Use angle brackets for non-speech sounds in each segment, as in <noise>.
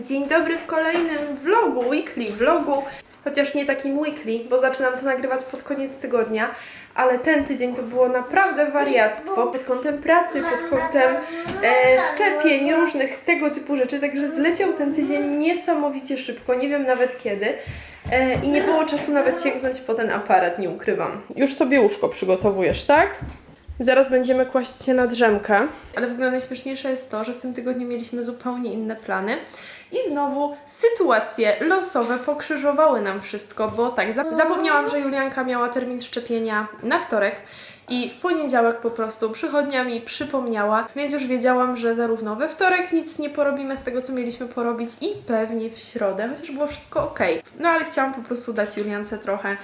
Dzień dobry w kolejnym vlogu, weekly vlogu. Chociaż nie takim weekly, bo zaczynam to nagrywać pod koniec tygodnia, ale ten tydzień to było naprawdę wariactwo pod kątem pracy, pod kątem e, szczepień, różnych tego typu rzeczy. Także zleciał ten tydzień niesamowicie szybko, nie wiem nawet kiedy. E, I nie było czasu nawet sięgnąć po ten aparat, nie ukrywam. Już sobie łóżko przygotowujesz, tak? Zaraz będziemy kłaść się na drzemkę. Ale w ogóle najśmieszniejsze jest to, że w tym tygodniu mieliśmy zupełnie inne plany. I znowu sytuacje losowe pokrzyżowały nam wszystko, bo tak, zap- zapomniałam, że Julianka miała termin szczepienia na wtorek i w poniedziałek po prostu przychodnia mi przypomniała, więc już wiedziałam, że zarówno we wtorek nic nie porobimy z tego, co mieliśmy porobić i pewnie w środę, chociaż było wszystko ok. No ale chciałam po prostu dać Juliance trochę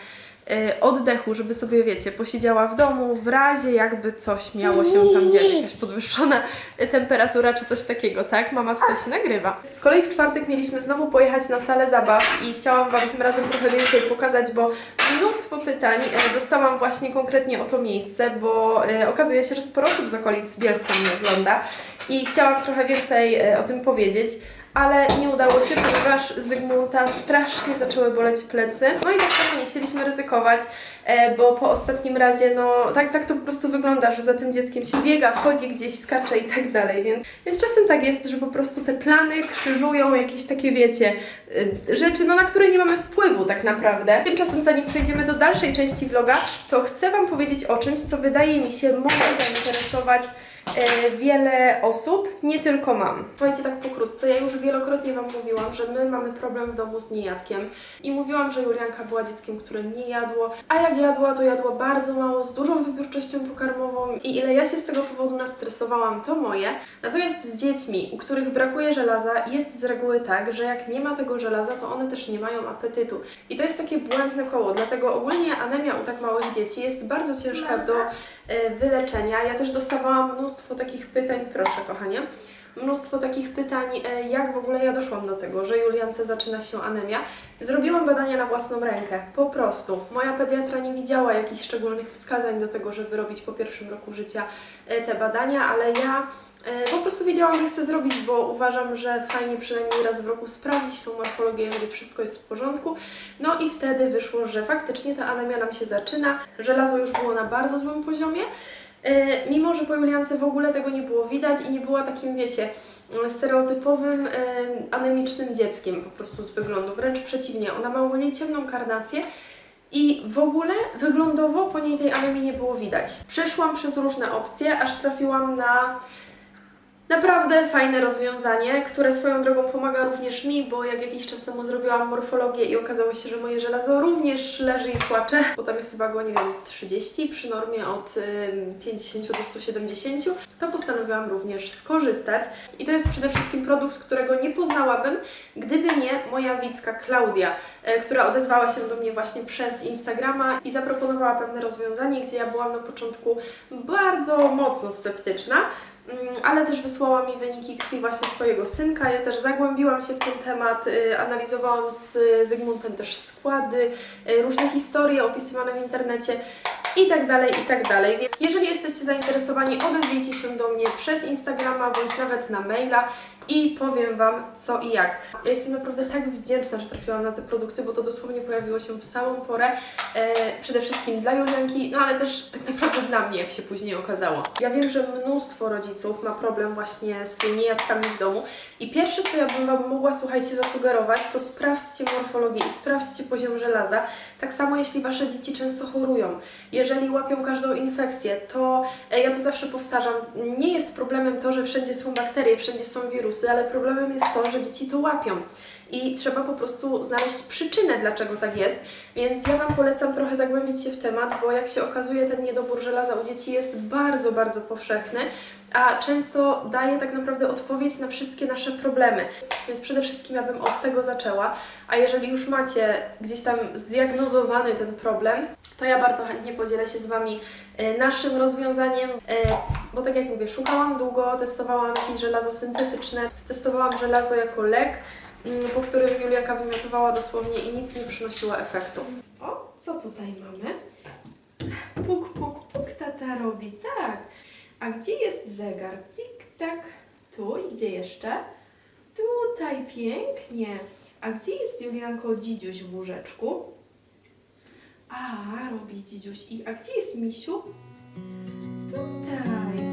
oddechu, żeby sobie, wiecie, posiedziała w domu, w razie jakby coś miało się tam dziać, jakaś podwyższona temperatura czy coś takiego, tak? Mama tutaj się nagrywa. Z kolei w czwartek mieliśmy znowu pojechać na salę zabaw i chciałam Wam tym razem trochę więcej pokazać, bo mnóstwo pytań y, dostałam właśnie konkretnie o to miejsce, bo y, okazuje się, że sporo osób z okolic Bielska mnie ogląda i chciałam trochę więcej o tym powiedzieć ale nie udało się, ponieważ Zygmunta strasznie zaczęły boleć plecy. No i tak samo nie chcieliśmy ryzykować, e, bo po ostatnim razie, no tak, tak to po prostu wygląda, że za tym dzieckiem się biega, wchodzi gdzieś, skacze i tak dalej, więc, więc czasem tak jest, że po prostu te plany krzyżują jakieś takie, wiecie, y, rzeczy, no na które nie mamy wpływu tak naprawdę. Tymczasem zanim przejdziemy do dalszej części vloga, to chcę Wam powiedzieć o czymś, co wydaje mi się może zainteresować e, wiele osób, nie tylko mam. Słuchajcie, tak pokrótce, ja już wielokrotnie Wam mówiłam, że my mamy problem w domu z niejadkiem i mówiłam, że Julianka była dzieckiem, które nie jadło, a jak jadła, to jadła bardzo mało, z dużą wybiórczością pokarmową i ile ja się z tego powodu nastresowałam, to moje. Natomiast z dziećmi, u których brakuje żelaza, jest z reguły tak, że jak nie ma tego żelaza, to one też nie mają apetytu. I to jest takie błędne koło, dlatego ogólnie anemia u tak małych dzieci jest bardzo ciężka do e, wyleczenia. Ja też dostawałam mnóstwo takich pytań, proszę kochanie, mnóstwo takich pytań, e, jak w ogóle ja doszłam do tego, że Juliance zaczyna się anemia. Zrobiłam badania na własną rękę, po prostu. Moja pediatra nie widziała jakichś szczególnych wskazań do tego, żeby robić po pierwszym roku życia e, te badania, ale ja e, po prostu wiedziałam, że chcę zrobić, bo uważam, że fajnie przynajmniej raz w roku sprawdzić tą morfologię, jeżeli wszystko jest w porządku. No i wtedy wyszło, że faktycznie ta anemia nam się zaczyna. Żelazo już było na bardzo złym poziomie. E, Mimo, że po Juliance w ogóle tego nie było widać i nie była takim, wiecie, stereotypowym e, anemicznym dzieckiem po prostu z wyglądu. Wręcz przeciwnie, ona ma ogólnie ciemną karnację i w ogóle wyglądowo po niej tej anemii nie było widać. Przeszłam przez różne opcje, aż trafiłam na Naprawdę fajne rozwiązanie, które swoją drogą pomaga również mi, bo jak jakiś czas temu zrobiłam morfologię i okazało się, że moje żelazo również leży i płacze, bo tam jest chyba go, nie wiem, 30 przy normie od ym, 50 do 170, to postanowiłam również skorzystać. I to jest przede wszystkim produkt, którego nie poznałabym, gdyby nie moja widzka Klaudia, która odezwała się do mnie właśnie przez Instagrama i zaproponowała pewne rozwiązanie, gdzie ja byłam na początku bardzo mocno sceptyczna. Mm, ale też wysłała mi wyniki krwi właśnie swojego synka. Ja też zagłębiłam się w ten temat, y, analizowałam z Zygmuntem też składy, y, różne historie opisywane w internecie i tak dalej, i tak dalej. Więc jeżeli jesteście zainteresowani, odezwijcie się do mnie przez Instagrama bądź nawet na maila i powiem Wam co i jak. Ja jestem naprawdę tak wdzięczna, że trafiłam na te produkty, bo to dosłownie pojawiło się w samą porę. E, przede wszystkim dla Julianki, no ale też tak naprawdę dla mnie, jak się później okazało. Ja wiem, że mnóstwo rodziców ma problem właśnie z niejadkami w domu i pierwsze, co ja bym Wam mogła, słuchajcie, zasugerować, to sprawdźcie morfologię i sprawdźcie poziom żelaza. Tak samo, jeśli Wasze dzieci często chorują, jeżeli łapią każdą infekcję, to e, ja to zawsze powtarzam, nie jest problemem to, że wszędzie są bakterie, wszędzie są wirusy, ale problemem jest to, że dzieci to łapią. I trzeba po prostu znaleźć przyczynę, dlaczego tak jest. Więc ja Wam polecam trochę zagłębić się w temat, bo jak się okazuje, ten niedobór żelaza u dzieci jest bardzo, bardzo powszechny, a często daje tak naprawdę odpowiedź na wszystkie nasze problemy. Więc przede wszystkim ja bym od tego zaczęła. A jeżeli już macie gdzieś tam zdiagnozowany ten problem, to ja bardzo chętnie podzielę się z Wami e, naszym rozwiązaniem, e, bo tak jak mówię, szukałam długo, testowałam jakieś żelazo syntetyczne, testowałam żelazo jako lek, po którym Julianka wymiotowała dosłownie i nic nie przynosiło efektu. O, co tutaj mamy? Puk, puk, puk, tata robi, tak. A gdzie jest zegar? Tik, tak, tu i gdzie jeszcze? Tutaj pięknie. A gdzie jest Julianko dzidziuś w łóżeczku? A, robi dzidziuś. I, a gdzie jest misiu? Tutaj.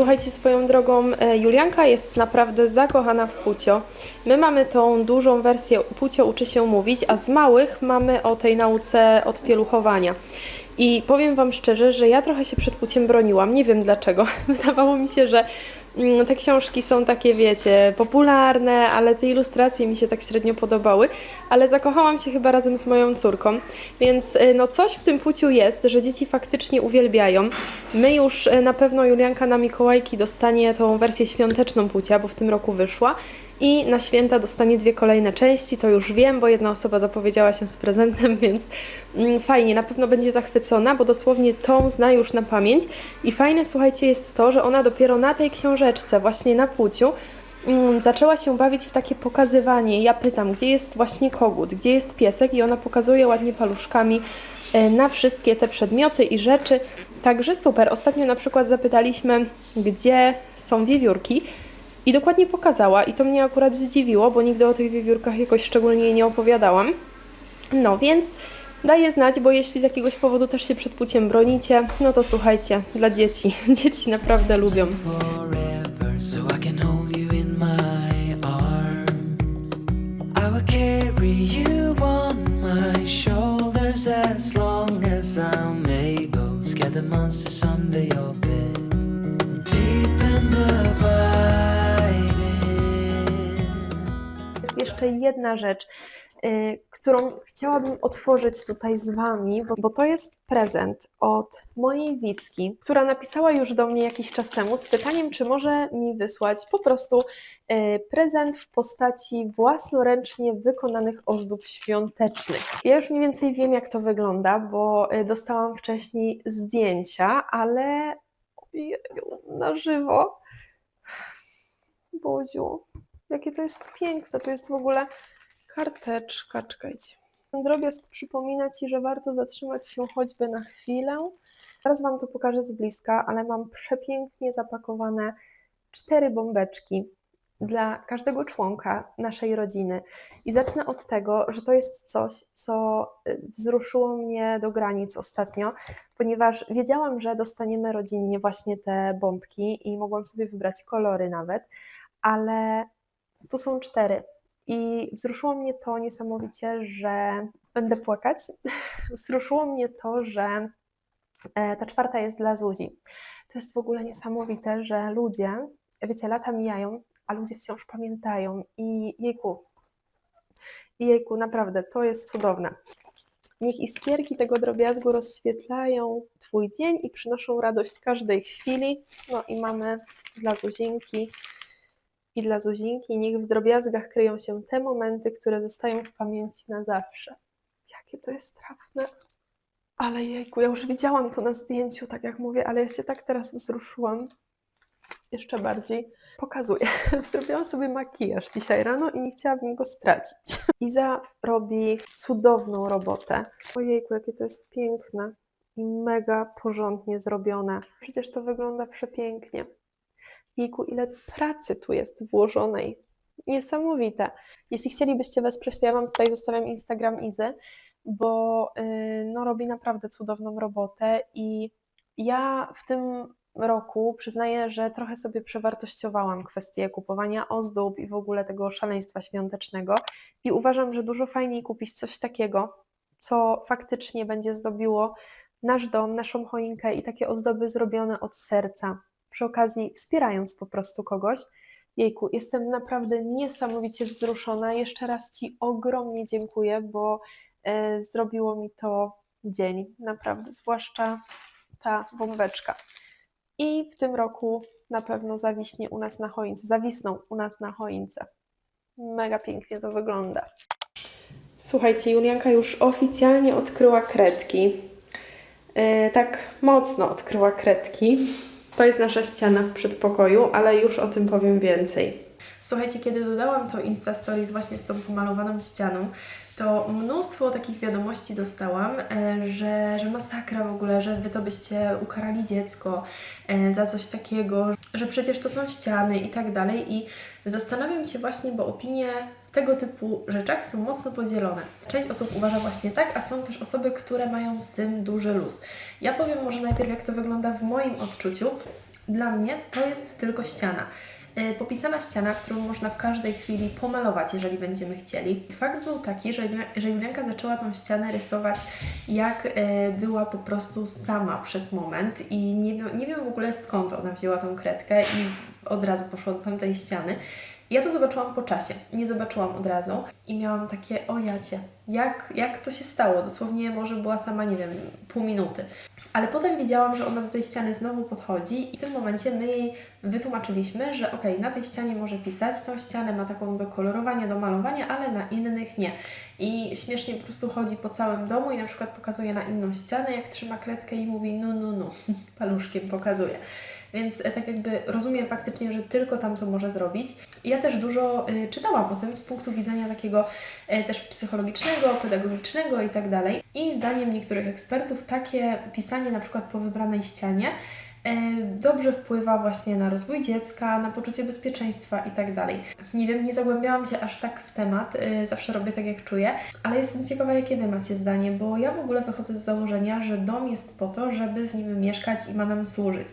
Słuchajcie, swoją drogą, e, Julianka jest naprawdę zakochana w Pucio. My mamy tą dużą wersję Pucio uczy się mówić, a z małych mamy o tej nauce odpieluchowania. I powiem Wam szczerze, że ja trochę się przed Puciem broniłam. Nie wiem dlaczego. <laughs> Wydawało mi się, że te książki są takie, wiecie, popularne, ale te ilustracje mi się tak średnio podobały. Ale zakochałam się chyba razem z moją córką, więc y, no coś w tym Puciu jest, że dzieci faktycznie uwielbiają. My już y, na pewno Julianka na Mikołajki dostanie tą wersję świąteczną Pucia, bo w tym roku wyszła. I na święta dostanie dwie kolejne części, to już wiem, bo jedna osoba zapowiedziała się z prezentem, <laughs> więc mm, fajnie, na pewno będzie zachwycona, bo dosłownie tą zna już na pamięć. I fajne, słuchajcie, jest to, że ona dopiero na tej książeczce, właśnie na Puciu, mm, zaczęła się bawić w takie pokazywanie. Ja pytam, gdzie jest właśnie kogut, gdzie jest piesek, i ona pokazuje ładnie paluszkami e, na wszystkie te przedmioty i rzeczy. Także super. Ostatnio na przykład zapytaliśmy, gdzie są wiewiórki. I dokładnie pokazała, i to mnie akurat zdziwiło, bo nigdy o tych wiewiórkach jakoś szczególnie nie opowiadałam. No więc daję znać, bo jeśli z jakiegoś powodu też się przed płciem bronicie, no to słuchajcie, dla dzieci. <laughs> Dzieci naprawdę lubią. Jeszcze jedna rzecz, y, którą chciałabym otworzyć tutaj z Wami, bo, to jest prezent od mojej Wicki, która napisała już do mnie jakiś czas temu z pytaniem, czy może mi wysłać po prostu y, prezent w postaci własnoręcznie wykonanych ozdób świątecznych. Ja już mniej więcej wiem, jak to wygląda, bo y, dostałam wcześniej zdjęcia, ale na żywo. Boziu, jakie to jest piękne. To jest w ogóle karteczka. Czekajcie. Ten drobiazg przypomina Ci, że warto zatrzymać się choćby na chwilę. Teraz Wam to pokażę z bliska, ale mam przepięknie zapakowane cztery bombeczki dla każdego członka naszej rodziny. I zacznę od tego, że to jest coś, co y, wzruszyło mnie do granic ostatnio, ponieważ wiedziałam, że dostaniemy rodzinnie właśnie te bombki i mogłam sobie wybrać kolory nawet, ale tu są cztery. I wzruszyło mnie to niesamowicie, że będę płakać. <laughs> Wzruszyło mnie to, że e, ta czwarta jest dla Zuzi. To jest w ogóle niesamowite, że ludzie, wiecie, lata mijają, a ludzie wciąż pamiętają. I jejku, jejku, naprawdę, to jest cudowne. Niech iskierki tego drobiazgu rozświetlają Twój dzień i przynoszą radość każdej chwili. No i mamy dla Zuzinki i dla Zuzinki. Niech w drobiazgach kryją się te momenty, które zostają w pamięci na zawsze. Jakie to jest trafne. Ale jejku, ja już widziałam to na zdjęciu, tak jak mówię, ale ja się tak teraz wzruszyłam. Jeszcze bardziej pokazuję. <laughs> Zrobiłam sobie makijaż dzisiaj rano i nie chciałabym go stracić. <laughs> Iza robi cudowną robotę. Ojejku, jakie to jest piękne i mega porządnie zrobione. Przecież to wygląda przepięknie. Jejku, ile pracy tu jest włożonej. Niesamowite. Jeśli chcielibyście wesprzeć, to ja Wam tutaj zostawiam Instagram Izy, bo yy, no, robi naprawdę cudowną robotę i ja w tym roku przyznaję, że trochę sobie przewartościowałam kwestię kupowania ozdób i w ogóle tego szaleństwa świątecznego i uważam, że dużo fajniej kupić coś takiego, co faktycznie będzie zdobiło nasz dom, naszą choinkę i takie ozdoby zrobione od serca. Przy okazji wspierając po prostu kogoś. Jejku, jestem naprawdę niesamowicie wzruszona. Jeszcze raz Ci ogromnie dziękuję, bo e, zrobiło mi to dzień, naprawdę, zwłaszcza ta bombeczka. I w tym roku na pewno zawiśnie u nas na choince, zawisną u nas na choince. Mega pięknie to wygląda. Słuchajcie, Julianka już oficjalnie odkryła kredki. e, tak mocno odkryła kredki. To jest nasza ściana w przedpokoju, ale już o tym powiem więcej. Słuchajcie, kiedy dodałam to Insta Stories właśnie z tą pomalowaną ścianą, to mnóstwo takich wiadomości dostałam, e, że, że masakra w ogóle, że wy to byście ukarali dziecko e, za coś takiego, że przecież to są ściany i tak dalej. I zastanawiam się właśnie, bo opinie w tego typu rzeczach są mocno podzielone. Część osób uważa właśnie tak, a są też osoby, które mają z tym duży luz. Ja powiem może najpierw, jak to wygląda w moim odczuciu. Dla mnie to jest tylko ściana. E, Popisana ściana, którą można w każdej chwili pomalować, jeżeli będziemy chcieli. Fakt był taki, że, Julia- że Julianka zaczęła tą ścianę rysować, jak e, była po prostu sama przez moment i nie nie wiem w ogóle skąd ona wzięła tą kredkę i od razu poszła do tamtej ściany. Ja to zobaczyłam po czasie, nie zobaczyłam od razu i miałam takie, o jacie, jak, jak to się stało? Dosłownie może była sama, nie wiem, pół minuty. Ale potem widziałam, że ona do tej ściany znowu podchodzi i w tym momencie my jej wytłumaczyliśmy, że okej, na tej ścianie może pisać, tą ścianę ma taką do kolorowania, do malowania, ale na innych nie. I śmiesznie po prostu chodzi po całym domu i na przykład pokazuje na inną ścianę, jak trzyma kredkę i mówi no, no, no, paluszkiem pokazuje. Więc e, tak jakby rozumiem faktycznie, że tylko tam to może zrobić. Ja też dużo y, czytałam o tym z punktu widzenia takiego e, też psychologicznego, pedagogicznego i tak dalej. I zdaniem niektórych ekspertów takie pisanie na przykład po wybranej ścianie e, dobrze wpływa właśnie na rozwój dziecka, na poczucie bezpieczeństwa i tak dalej. Nie wiem, nie zagłębiałam się aż tak w temat, zawsze robię tak jak czuję, ale jestem ciekawa, jakie Wy macie zdanie, bo ja w ogóle wychodzę z założenia, że dom jest po to, żeby w nim mieszkać i ma nam służyć.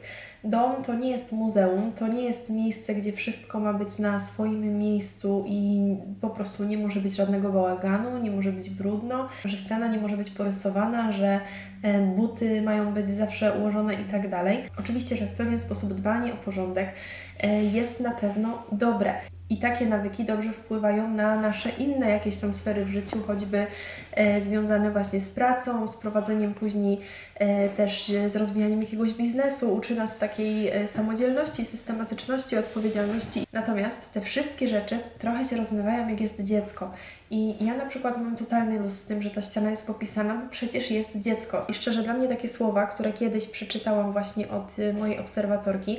Dom to nie jest muzeum, to nie jest miejsce, gdzie wszystko ma być na swoim miejscu i po prostu nie może być żadnego bałaganu, nie może być brudno, że ściana nie może być porysowana, że e, buty mają być zawsze ułożone i tak dalej. Oczywiście, że w pewien sposób dbanie o porządek e, jest na pewno dobre. I takie nawyki dobrze wpływają na nasze inne jakieś tam sfery w życiu, choćby e, związane właśnie z pracą, z prowadzeniem później e, też e, z rozwijaniem jakiegoś biznesu, uczy nas takiej e, samodzielności, systematyczności, odpowiedzialności. Natomiast te wszystkie rzeczy trochę się rozmywają, jak jest dziecko. I ja na przykład mam totalny luz z tym, że ta ściana jest popisana, bo przecież jest dziecko. I szczerze, dla mnie takie słowa, które kiedyś przeczytałam właśnie od e, mojej obserwatorki,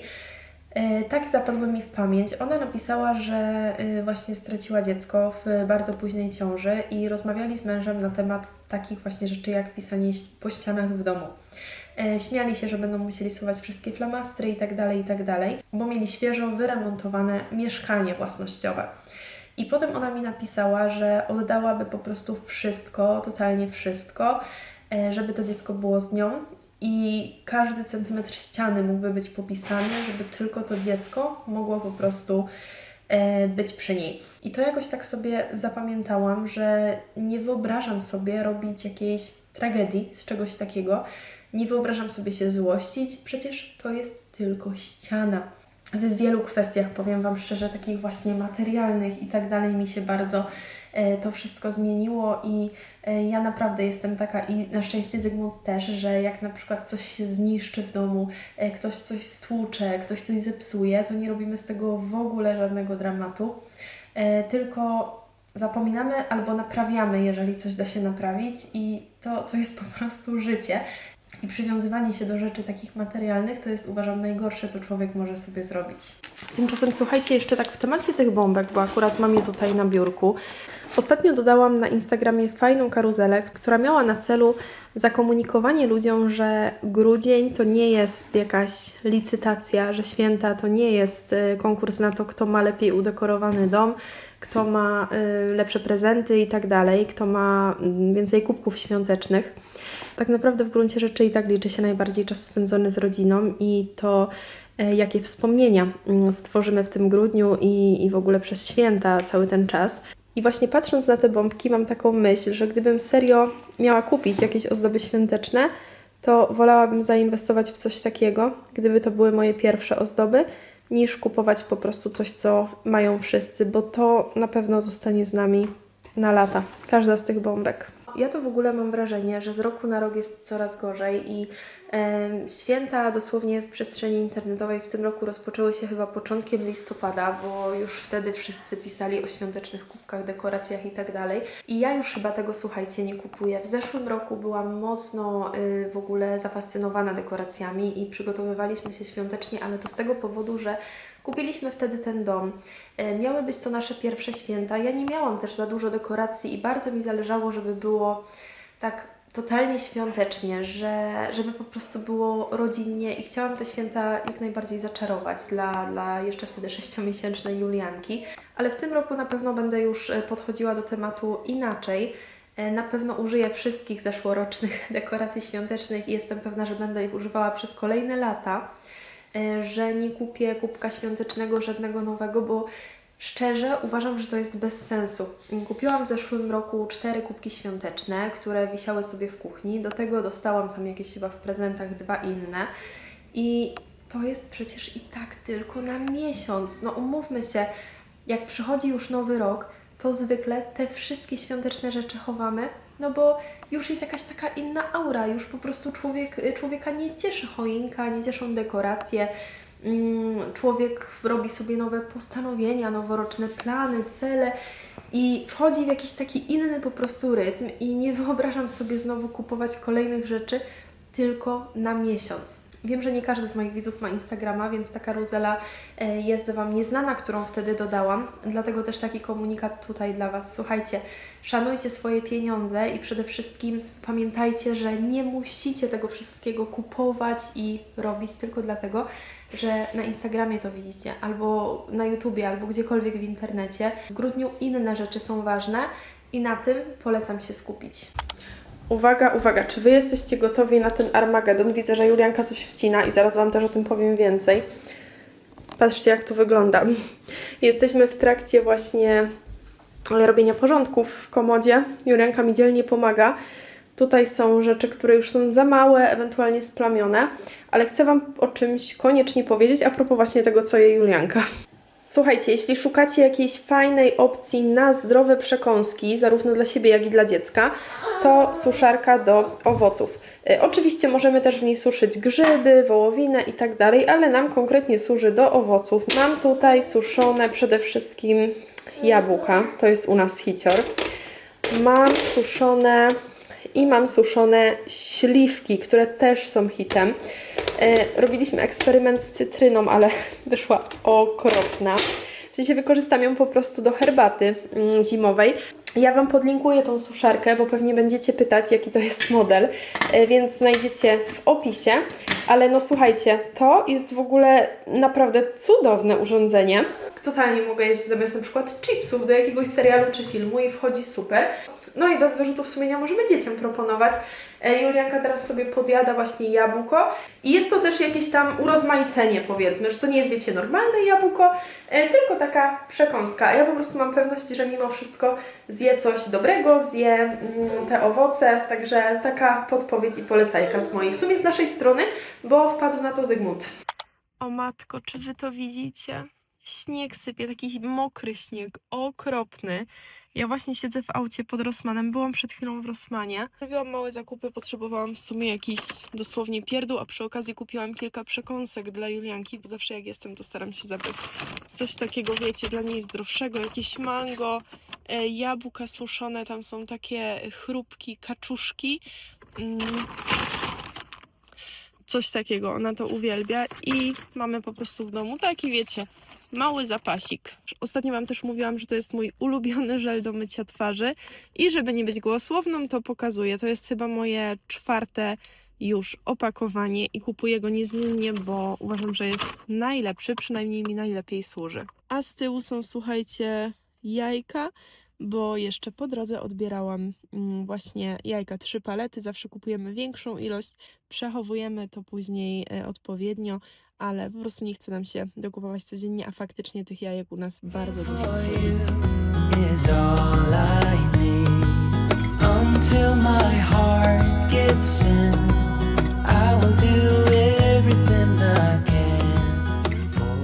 Tak zapadły mi w pamięć. Ona napisała, że e, właśnie straciła dziecko w bardzo późnej ciąży i rozmawiali z mężem na temat takich właśnie rzeczy jak pisanie po ścianach w domu. E, Śmiali się, że będą musieli suwać wszystkie flamastry i tak dalej, i tak dalej, bo mieli świeżo wyremontowane mieszkanie własnościowe. I potem ona mi napisała, że oddałaby po prostu wszystko, totalnie wszystko, e, żeby to dziecko było z nią i każdy centymetr ściany mógłby być popisany, żeby tylko to dziecko mogło po prostu e, być przy niej. I to jakoś tak sobie zapamiętałam, że nie wyobrażam sobie robić jakiejś tragedii z czegoś takiego. Nie wyobrażam sobie się złościć, przecież to jest tylko ściana. W wielu kwestiach, powiem Wam szczerze, takich właśnie materialnych i tak dalej, mi się bardzo to wszystko zmieniło i e, ja naprawdę jestem taka i na szczęście Zygmunt też, że jak na przykład coś się zniszczy w domu, e, ktoś coś stłucze, ktoś coś zepsuje, to nie robimy z tego w ogóle żadnego dramatu, e, tylko zapominamy albo naprawiamy, jeżeli coś da się naprawić i to, to jest po prostu życie. I przywiązywanie się do rzeczy takich materialnych to jest uważam najgorsze, co człowiek może sobie zrobić. Tymczasem słuchajcie, jeszcze tak w temacie tych bombek, bo akurat mam je tutaj na biurku. Ostatnio dodałam na Instagramie fajną karuzelę, która miała na celu zakomunikowanie ludziom, że grudzień to nie jest jakaś licytacja, że święta to nie jest y, konkurs na to, kto ma lepiej udekorowany dom, kto ma y, lepsze prezenty i tak dalej, kto ma mm, więcej kubków świątecznych. Tak naprawdę w gruncie rzeczy i tak liczy się najbardziej czas spędzony z rodziną i to, e, jakie wspomnienia mm, stworzymy w tym grudniu i, i w ogóle przez święta cały ten czas. I właśnie patrząc na te bombki, mam taką myśl, że gdybym serio miała kupić jakieś ozdoby świąteczne, to wolałabym zainwestować w coś takiego, gdyby to były moje pierwsze ozdoby, niż kupować po prostu coś, co mają wszyscy, bo to na pewno zostanie z nami na lata. Każda z tych bombek. Ja to w ogóle mam wrażenie, że z roku na rok jest coraz gorzej i Święta dosłownie w przestrzeni internetowej w tym roku rozpoczęły się chyba początkiem listopada, bo już wtedy wszyscy pisali o świątecznych kubkach, dekoracjach i tak. I ja już chyba tego, słuchajcie, nie kupuję. W zeszłym roku byłam mocno y, w ogóle zafascynowana dekoracjami i przygotowywaliśmy się świątecznie, ale to z tego powodu, że kupiliśmy wtedy ten dom. E, Miały być to nasze pierwsze święta. Ja nie miałam też za dużo dekoracji i bardzo mi zależało, żeby było tak totalnie świątecznie, że, żeby po prostu było rodzinnie i chciałam te święta jak najbardziej zaczarować dla, dla jeszcze wtedy sześciomiesięcznej Julianki. Ale w tym roku na pewno będę już e, podchodziła do tematu inaczej. E, Na pewno użyję wszystkich zeszłorocznych <laughs> dekoracji świątecznych i jestem pewna, że będę ich używała przez kolejne lata e, że nie kupię kubka świątecznego żadnego nowego, bo szczerze uważam, że to jest bez sensu. Kupiłam w zeszłym roku cztery kubki świąteczne, które wisiały sobie w kuchni. Do tego dostałam tam jakieś chyba w prezentach dwa inne. I to jest przecież i tak tylko na miesiąc. No umówmy się, jak przychodzi już nowy rok, to zwykle te wszystkie świąteczne rzeczy chowamy, no bo już jest jakaś taka inna aura, już po prostu człowiek, człowieka nie cieszy choinka, nie cieszą dekoracje, człowiek robi sobie nowe postanowienia, noworoczne plany, cele i wchodzi w jakiś taki inny po prostu rytm i nie wyobrażam sobie znowu kupować kolejnych rzeczy tylko na miesiąc. Wiem, że nie każdy z moich widzów ma Instagrama, więc ta karuzela e, jest Wam nieznana, którą wtedy dodałam. Dlatego też taki komunikat tutaj dla Was. Słuchajcie, szanujcie swoje pieniądze i przede wszystkim pamiętajcie, że nie musicie tego wszystkiego kupować i robić tylko dlatego, że na Instagramie to widzicie, albo na YouTubie, albo gdziekolwiek w internecie. W grudniu inne rzeczy są ważne i na tym polecam się skupić. Uwaga, uwaga, czy Wy jesteście gotowi na ten Armagedon? Widzę, że Julianka coś wcina i zaraz Wam też o tym powiem więcej. Patrzcie, jak tu wygląda. <laughs> Jesteśmy w trakcie właśnie robienia porządków w komodzie. Julianka mi dzielnie pomaga. Tutaj są rzeczy, które już są za małe, ewentualnie splamione, ale chcę Wam o czymś koniecznie powiedzieć a propos właśnie tego, co je Julianka. Słuchajcie, jeśli szukacie jakiejś fajnej opcji na zdrowe przekąski, zarówno dla siebie, jak i dla dziecka, to suszarka do owoców. Y, oczywiście możemy też w niej suszyć grzyby, wołowinę i tak dalej, ale nam konkretnie służy do owoców. Mam tutaj suszone przede wszystkim jabłka, to jest u nas hicior. Mam suszone i mam suszone śliwki, które też są hitem. E, robiliśmy eksperyment z cytryną, ale <laughs> wyszła okropna. W sensie wykorzystam ją po prostu do herbaty mm, zimowej. Ja Wam podlinkuję tą suszarkę, bo pewnie będziecie pytać, jaki to jest model, e, więc znajdziecie w opisie. Ale no słuchajcie, to jest w ogóle naprawdę cudowne urządzenie. Totalnie mogę jeść zamiast na przykład chipsów do jakiegoś serialu czy filmu i wchodzi super. No i bez wyrzutów sumienia możemy dzieciom proponować. E, Julianka teraz sobie podjada właśnie jabłko i jest to też jakieś tam urozmaicenie powiedzmy, że to nie jest wiecie normalne jabłko, e, tylko taka przekąska. A ja po prostu mam pewność, że mimo wszystko zje coś dobrego, zje mm, te owoce, także taka podpowiedź i polecajka z mojej, w sumie z naszej strony, bo wpadł na to Zygmunt. O matko, czy wy to widzicie? Śnieg sypie, taki mokry śnieg, okropny. Ja właśnie siedzę w aucie pod Rossmanem, byłam przed chwilą w Rossmanie. Robiłam małe zakupy, potrzebowałam w sumie jakiś dosłownie pierdół, a przy okazji kupiłam kilka przekąsek dla Julianki, bo zawsze jak jestem, to staram się zabrać coś takiego, wiecie, dla niej zdrowszego, jakieś mango, e, jabłka suszone, tam są takie chrupki, kaczuszki. Mm. Coś takiego, ona to uwielbia i mamy po prostu w domu taki, wiecie, mały zapasik. Ostatnio Wam też mówiłam, że to jest mój ulubiony żel do mycia twarzy i żeby nie być głosłowną, to pokazuję. To jest chyba moje czwarte już opakowanie i kupuję go niezmiennie, bo uważam, że jest najlepszy, przynajmniej mi najlepiej służy. A z tyłu są, słuchajcie, jajka, bo jeszcze po drodze odbierałam mm, właśnie jajka, trzy palety, zawsze kupujemy większą ilość, przechowujemy to później e, odpowiednio, ale po prostu nie chce nam się dokupować codziennie, a faktycznie tych jajek u nas bardzo dużo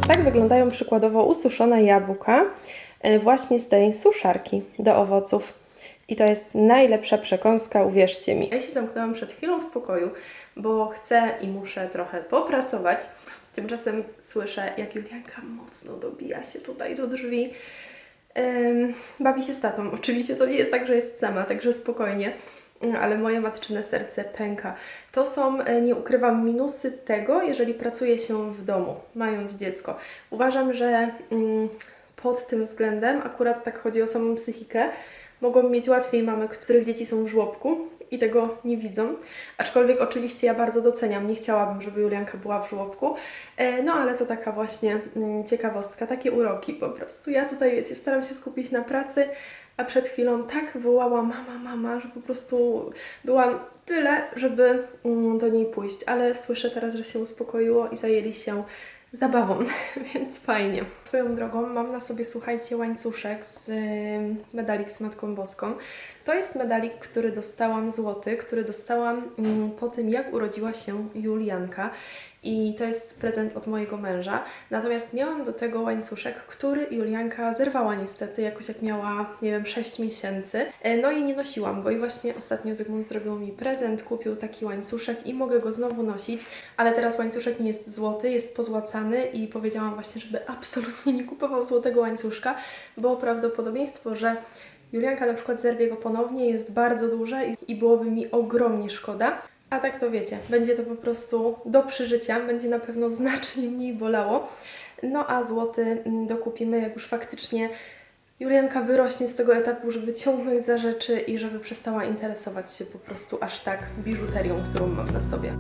Tak wyglądają przykładowo ususzone jabłka e, właśnie z tej suszarki do owoców. I to jest najlepsza przekąska, uwierzcie mi. Ja się zamknęłam przed chwilą w pokoju, bo chcę i muszę trochę popracować. Tymczasem słyszę, jak Julianka mocno dobija się tutaj do drzwi. Em, bawi się z tatą. Oczywiście to nie jest tak, że jest sama, także spokojnie. Mm, Ale moje matczyne serce pęka. To są, e, nie ukrywam, minusy tego, jeżeli pracuje się w domu, mając dziecko. Uważam, że mm, pod tym względem, akurat tak chodzi o samą psychikę, mogą mieć łatwiej mamy, których dzieci są w żłobku i tego nie widzą. Aczkolwiek oczywiście ja bardzo doceniam, nie chciałabym, żeby Julianka była w żłobku. E, No ale to taka właśnie mm, ciekawostka, takie uroki po prostu. Ja tutaj, wiecie, staram się skupić na pracy, a przed chwilą tak wołała mama, mama, że po prostu byłam tyle, żeby mm, do niej pójść. Ale słyszę teraz, że się uspokoiło i zajęli się zabawą, <laughs> więc fajnie. Swoją drogą mam na sobie, słuchajcie, łańcuszek z ym, medalik z Matką Boską. To jest medalik, który dostałam złoty, który dostałam ym, po tym, jak urodziła się Julianka. I to jest prezent od mojego męża. Natomiast miałam do tego łańcuszek, który Julianka zerwała niestety, jakoś jak miała, nie wiem, 6 miesięcy. E, No i nie nosiłam go. I właśnie ostatnio Zygmunt zrobił mi prezent, kupił taki łańcuszek i mogę go znowu nosić. Ale teraz łańcuszek nie jest złoty, jest pozłacany i powiedziałam właśnie, żeby absolutnie nie kupował złotego łańcuszka, bo prawdopodobieństwo, że Julianka na przykład zerwie go ponownie jest bardzo duże i- i byłoby mi ogromnie szkoda. A tak to wiecie, będzie to po prostu do przeżycia, będzie na pewno znacznie mniej bolało. No a złoty mm, dokupimy, jak już faktycznie Julianka wyrośnie z tego etapu, żeby ciągnąć za rzeczy i żeby przestała interesować się po prostu aż tak biżuterią, którą mam na sobie.